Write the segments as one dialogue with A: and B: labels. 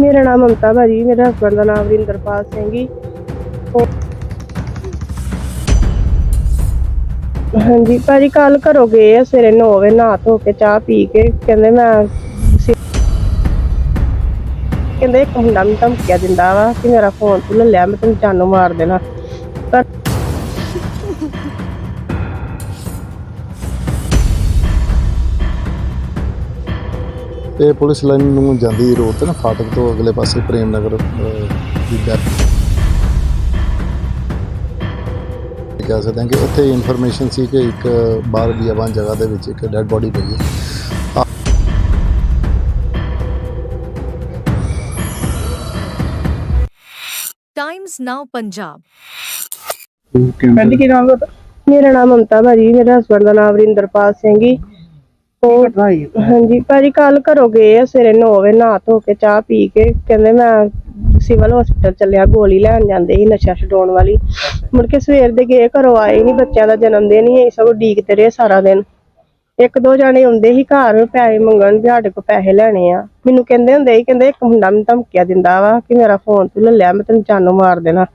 A: ਮੇਰਾ ਨਾਮ ਮਮਤਾ ਭਾਜੀ, ਮੇਰੇ ਹਸਬੰਦ ਦਾ ਨਾਮ ਵਰਿੰਦਰਪਾਲ ਸਿੰਘ ਜੀ। ਹਾਂਜੀ, ਭਾਜੀ ਕੱਲ ਘਰੋਂ ਗਏ ਆ, ਸਵੇਰੇ 9 ਵਜੇ ਨਹਾ ਧੋ ਕੇ ਚਾਹ ਪੀ ਕੇ, ਕਹਿੰਦੇ ਮੈਂ ਕਹਿੰਦੇ ਇੱਕ ਮੁੰਡਾ ਮੈਨੂੰ ਧਮਕੀਆਂ ਦਿੰਦਾ ਵਾ ਕਿ ਮੇਰਾ ਫੋਨ ਤੂੰ ਲੈ ਲਿਆ, ਮੈਂ ਤੈਨੂੰ ਜਾਨੋਂ ਮਾਰ ਦੇਣਾ। ਪਰ
B: ਇਹ ਪੁਲਿਸ ਲਾਈਨ ਨੂੰ ਜਾਂਦੀ ਰੋਡ ਤੇ ਨਾ ਫਾਟਕ ਤੋਂ ਅਗਲੇ ਪਾਸੇ ਪ੍ਰੇਮ ਨਗਰ ਦੀ ਬੈਕ ਕਹਿ ਸਕਦੇ ਹਾਂ ਕਿ ਉੱਥੇ ਇਨਫੋਰਮੇਸ਼ਨ ਸੀ ਕਿ ਇੱਕ ਬਾਹਰ ਬੀਆਬਾਨ ਜਗ੍ਹਾ ਦੇ ਵਿੱਚ ਇੱਕ ਡੈੱਡ ਬੋਡੀ ਪਈ ਹੈ।
C: ਟਾਈਮਜ਼ ਨਾਓ ਪੰਜਾਬ
D: ਪਿੰਡ ਕੀ ਨਾਮ ਦਾ
A: ਮੇਰਾ ਨਾਮ ਮਮਤਾ ਭਾਜੀ ਮੇਰੇ ਹਸਬੰਦ ਦਾ ਨਾਮ ਵਰਿੰਦਰਪਾਲ ਸਿੰਘ ਜੀ। ਹਾਂਜੀ ਭਾਜੀ ਕੱਲ ਘਰੋਂ ਗਏ ਆ ਸਵੇਰੇ 9 ਵਜੇ ਨਹਾ ਧੋ ਕੇ ਚਾਹ ਪੀ ਕੇ ਕਹਿੰਦੇ ਮੈਂ ਸਿਵਲ ਹਸਪੀਟਲ ਚੱਲਿਆ ਗੋਲੀ ਲੈਣ ਜਾਂਦੇ ਸੀ ਨਸ਼ਾ ਛਡਾਉਣ ਵਾਲੀ। ਮੁੜ ਕੇ ਸਵੇਰ ਦੇ ਗਏ ਘਰੋਂ ਆਏ ਨਹੀਂ ਬੱਚਿਆਂ ਦਾ ਜਨਮ ਦਿਨ ਹੀ ਅਸੀਂ ਸਗੋਂ ਡੀਕਦੇ ਰਹੇ ਸਾਰਾ ਦਿਨ। ਇੱਕ ਦੋ ਜਾਣੇ ਆਉਂਦੇ ਸੀ ਘਰ ਪੈਸੇ ਮੰਗਣ ਵੀ ਸਾਡੇ ਕੋਲ ਪੈਸੇ ਲੈਣੇ ਆ। ਮੈਨੂੰ ਕਹਿੰਦੇ ਹੁੰਦੇ ਸੀ ਕਹਿੰਦੇ ਇੱਕ ਮੁੰਡਾ ਮੈਨੂੰ ਧਮਕੀਆਂ ਦਿੰਦਾ ਵਾ ਕਿ ਮੇਰਾ ਫੋਨ ਤੂੰ ਲੈ ਲਿਆ ਮੈਂ ਤੈਨੂੰ ਜਾਨੋਂ ਮਾਰ ਦੇਣਾ।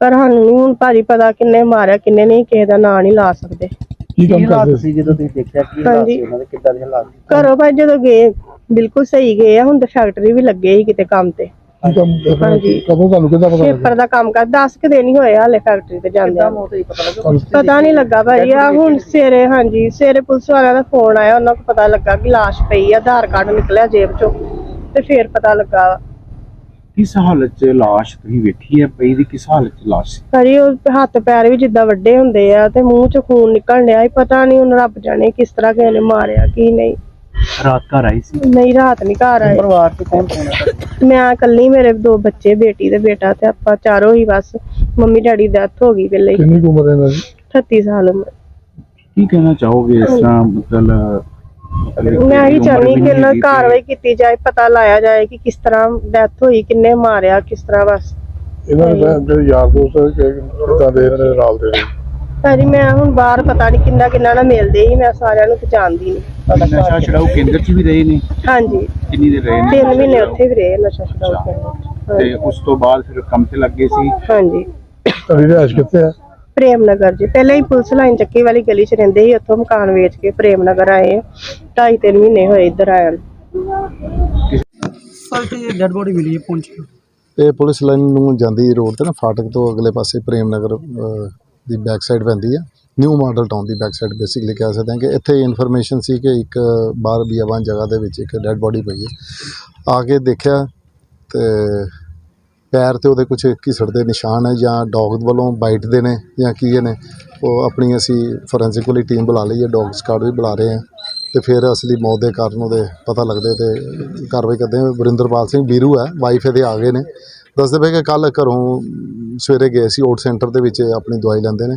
A: ਪਰ ਸਾਨੂੰ ਨੀ ਹੁਣ ਭਾਜੀ ਪਤਾ ਕਿੰਨੇ ਮਾਰਿਆ ਕਿੰਨੇ ਨਹੀਂ ਕਿਸੇ ਦਾ ਨਾਂ ਨਹੀਂ ਲਾ ਸਕਦੇ।
D: ਕੀ ਕੰਮ ਕਰਦੇ? ਸੀ ਜਦੋਂ ਤੁਸੀਂ ਦੇਖਿਆ ਕੀ ਹਾਲਾਤ। ਸੀ ਉਹਨਾਂ ਦੇ ਕਿੱਦਾਂ ਦੇ ਹਾਲਾਤ ਸੀ?
A: ਘਰੋਂ ਭਾਈ ਜਦੋਂ ਗਏ ਬਿਲਕੁਲ ਸਹੀ ਗਏ ਆ ਹੁਣ ਤਾਂ ਫੈਕਟਰੀ ਵੀ ਲੱਗੇ ਸੀ ਕਿਤੇ ਕੰਮ ਤੇ।
D: ਕੀ ਕੰਮ
A: ਹਾਂਜੀ।
D: ਕਦੋਂ ਤੁਹਾਨੂੰ ਕਿੱਦਾਂ ਪਤਾ
A: ਪੇਪਰ ਦਾ ਕੰਮ ਕਰ 10 ਕਿ ਦਿਨ ਹੀ ਹੋਏ ਹਾਲੇ ਫੈਕਟਰੀ ਤੇ ਜਾਂਦੇ
D: ਪਤਾ ਲੱਗਾ
A: ਪਤਾ ਨਹੀਂ ਲੱਗਾ ਭਾਈ ਆ ਹੁਣ ਸਵੇਰੇ ਹਾਂਜੀ ਸਵੇਰੇ ਪੁਲਿਸ ਵਾਲਿਆਂ ਦਾ ਫੋਨ ਆਇਆ ਉਹਨਾਂ ਨੂੰ ਪਤਾ ਲੱਗਾ ਕਿ ਲਾਸ਼ ਪਈ ਆ ਆਧਾਰ ਕਾਰਡ ਨਿਕਲਿਆ ਜੇਬ ਚੋਂ ਤੇ ਫੇਰ ਪਤਾ ਲੱਗਾ।
E: ਕਿਸ ਹਾਲਤ 'ਚ ਲਾਸ਼ ਤੁਸੀਂ ਵੇਖੀ ਹੈ? ਪਈ ਦੀ ਕਿਸ ਹਾਲਤ 'ਚ ਲਾਸ਼ ਸੀ?
A: ਭਾਜੀ ਉਹ ਹੱਥ ਪੈਰ ਵੀ ਜਿੱਦਾਂ ਵੱਡੇ ਹੁੰਦੇ ਆ ਤੇ ਮੂੰਹ ਚੋਂ ਖੂਨ ਨਿਕਲ ਰਿਹਾ ਸੀ ਪਤਾ ਨਹੀਂ ਹੁਣ ਰੱਬ ਜਾਣੇ ਕਿਸ ਤਰ੍ਹਾਂ ਕਿਸੇ ਨੇ ਮਾਰਿਆ ਕੀ ਨਹੀਂ।
E: ਰਾਤ ਘਰ ਆਈ ਸੀ?
A: ਨਹੀਂ ਰਾਤ ਨਹੀਂ ਘਰ ਆਏ।
D: ਪਰਿਵਾਰ ਚ ਕੌਣ ਕੌਣ ਹੈ
A: ਮੈਂ ਇਕੱਲੀ ਮੇਰੇ ਦੋ ਬੱਚੇ ਬੇਟੀ ਤੇ ਬੇਟਾ ਤੇ ਆਪਾਂ ਚਾਰੋਂ ਹੀ ਬਸ ਮੰਮੀ ਡੈਡੀ ਦੀ ਡੈਥ ਹੋ ਗਈ ਪਹਿਲੇ ਹੀ।
D: ਕਿੰਨੀ ਕੁ ਉਮਰ ਹੈ ਇਹਨਾਂ ਦੀ?
A: 38 ਸਾਲ ਉਮਰ।
E: ਕੀ ਕਹਿਣਾ ਚਾਹੋਗੇ ਇਸ ਤਰ੍ਹਾਂ ਮਤਲਬ
A: ਮੈਂ ਹੀ
E: ਉਮਰ
A: ਚਾਹੁੰਦੀ ਕਿ ਇਹਨਾਂ ਕਾਰਵਾਈ ਕੀਤੀ ਜਾਏ ਪਤਾ ਲਾਇਆ ਜਾਏ ਕਿ ਕਿਸ ਤਰ੍ਹਾਂ ਡੈਥ ਹੋਈ ਕਿੰਨੇ ਮਾਰਿਆ ਕਿਸ ਤਰ੍ਹਾਂ ਬਸ।
D: ਇਹਨਾਂ ਦੇ ਜਿਹੜੇ ਯਾਰ ਦੋਸਤ ਹੈ ਕਿ ਕਿੱਦਾਂ ਦੇ ਇਹਨਾਂ ਦੇ ਨਾਲ ਦੇ ਨੇ
A: ਭਾਜੀ ਮੈਂ ਹੁਣ ਬਾਹਰ ਪਤਾ ਨਹੀਂ ਕਿੰਨਾ ਕਿੰਨਾ ਨਾਲ ਮਿਲਦੇ ਹੀ ਮੈਂ ਸਾਰਿਆਂ ਨੂੰ ਪਛਾਣਦੀ ਨਹੀਂ
E: ਨਸ਼ਾ ਛਡਾਊ ਕੇਂਦਰ 'ਚ ਵੀ ਰਹੇ ਨੇ?
A: ਹਾਂਜੀ।
E: ਕਿੰਨੀ ਦੇ ਰਹੇ ਨੇ?
A: ਤਿੰਨ ਮਹੀਨੇ ਉੱਥੇ ਵੀ ਰਹੇ ਨਸ਼ਾ ਛਡਾਊ
E: ਤੇ
A: ਕੇਂਦਰ
E: ਉਸ ਤੋਂ ਬਾਅਦ ਫਿਰ ਕੰਮ ਤੇ ਲੱਗੇ ਸੀ?
A: ਹਾਂਜੀ।
D: ਤੁਹਾਡੀ ਰਿਹਾਇਸ਼ ਕਿੱਥੇ ਹੈ
A: ਪ੍ਰੇਮ ਨਗਰ ਜੀ। ਪਹਿਲਾਂ ਹੀ ਪੁਲਿਸ ਲਾਈਨ ਚੱਕੀ ਵਾਲੀ ਗਲੀ 'ਚ ਰਹਿੰਦੇ ਸੀ ਉੱਥੋਂ ਮਕਾਨ ਵੇਚ ਕੇ ਪ੍ਰੇਮ ਨਗਰ ਆਏ ਆ। ਢਾਈ ਤਿੰਨ ਮਹੀਨੇ ਹੋਏ ਇੱਧਰ ਆਇਆ ਨੂੰ।
D: ਸਾਡੀ ਡੈਡ ਬੋਡੀ ਮਿਲੀ ਹੈ ਪੁੰਛ
B: ਇਹ ਪੁਲਿਸ ਲਾਈਨ ਨੂੰ ਜਾਂਦੀ ਰੋਡ ਤੇ ਨਾ ਫਾਟਕ ਤੋਂ ਅਗਲੇ ਪਾਸੇ ਪ੍ਰੇਮ ਨਗਰ ਅਹ, ਦੀ ਬੈਕ ਸਾਈਡ ਪੈਂਦੀ ਹੈ ਨਿਊ ਮਾਡਲ ਟਾਊਨ ਦੀ ਬੈਕ ਸਾਈਡ ਬੇਸਿਕਲੀ ਕਹਿ ਸਕਦੇ ਹਾਂ ਕਿ ਇੱਥੇ ਇਨਫੋਰਮੇਸ਼ਨ ਸੀ ਕਿ ਇੱਕ ਬਾਹਰ ਬੀਆਬਾਨ ਜਗ੍ਹਾ ਦੇ ਵਿੱਚ ਇੱਕ ਡੈੱਡ ਬੋਡੀ ਪਈ ਹੈ। ਆ ਕੇ ਦੇਖਿਆ ਤੇ ਪੈਰ ਤੇ ਉਹਦੇ ਕੁਝ ਘਿਸੜ ਦੇ ਨਿਸ਼ਾਨ ਹੈ ਜਾਂ ਡੌਗ ਵੱਲੋਂ ਬਾਈਟ ਦੇ ਨੇ ਜਾਂ ਕੀ ਨੇ ਉਹ ਆਪਣੀ ਅਸੀਂ ਫੋਰੈਂਸਿਕ ਵਾਲੀ ਟੀਮ ਬੁਲਾ ਲਈ ਹੈ, ਡੌਗ ਸਕਾਡ ਵੀ ਬੁਲਾ ਰਹੇ ਹਾਂ ਤੇ ਫਿਰ ਅਸਲੀ ਮੌਤ ਦੇ ਕਾਰਨ ਉਹਦੇ ਪਤਾ ਲੱਗਦੇ ਤੇ ਕਾਰਵਾਈ ਕਰਦੇ ਹਾਂ। ਵਰਿੰਦਰਪਾਲ ਸਿੰਘ ਵੀਰੂ ਹੈ ਵਾਈਫ ਇਹਦੇ ਆ ਗਏ ਨੇ। ਦੱਸਦੇ ਪਏ ਕਿ ਕੱਲ ਘਰੋਂ ਸਵੇਰੇ ਗਏ ਸੀ ਓਟ ਸੈਂਟਰ ਦੇ ਵਿੱਚ ਆਪਣੀ ਦਵਾਈ ਲੈਂਦੇ ਨੇ।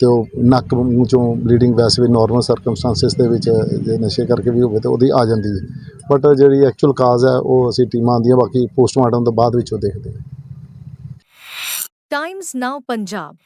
B: ਤੇ ਉਹ ਨੱਕ ਮੂੰਹ ਚੋਂ ਬਲੀਡਿੰਗ ਵੈਸੇ ਵੀ ਨਾਰਮਲ ਸਰਕਮਸਟੈਂਸਸ ਦੇ ਵਿੱਚ, ਜੇ ਨਸ਼ੇ ਕਰਕੇ ਵੀ ਹੋਵੇ ਤਾਂ ਉਹਦੀ ਆ ਜਾਂਦੀ ਹੈ। ਬਟ ਜਿਹੜੀ ਐਕਚੁਅਲ ਕਾਜ਼ ਹੈ, ਉਹ ਅਸੀਂ ਟੀਮਾਂ ਆਉਂਦੀਆਂ ਬਾਕੀ ਪੋਸਟਮਾਰਟਮ ਤੋਂ ਬਾਅਦ ਵਿੱਚ ਉਹ ਦੇਖਦੇ ਹਾਂ।
C: ਟਾਈਮਸ ਨਾਓ ਪੰਜਾਬ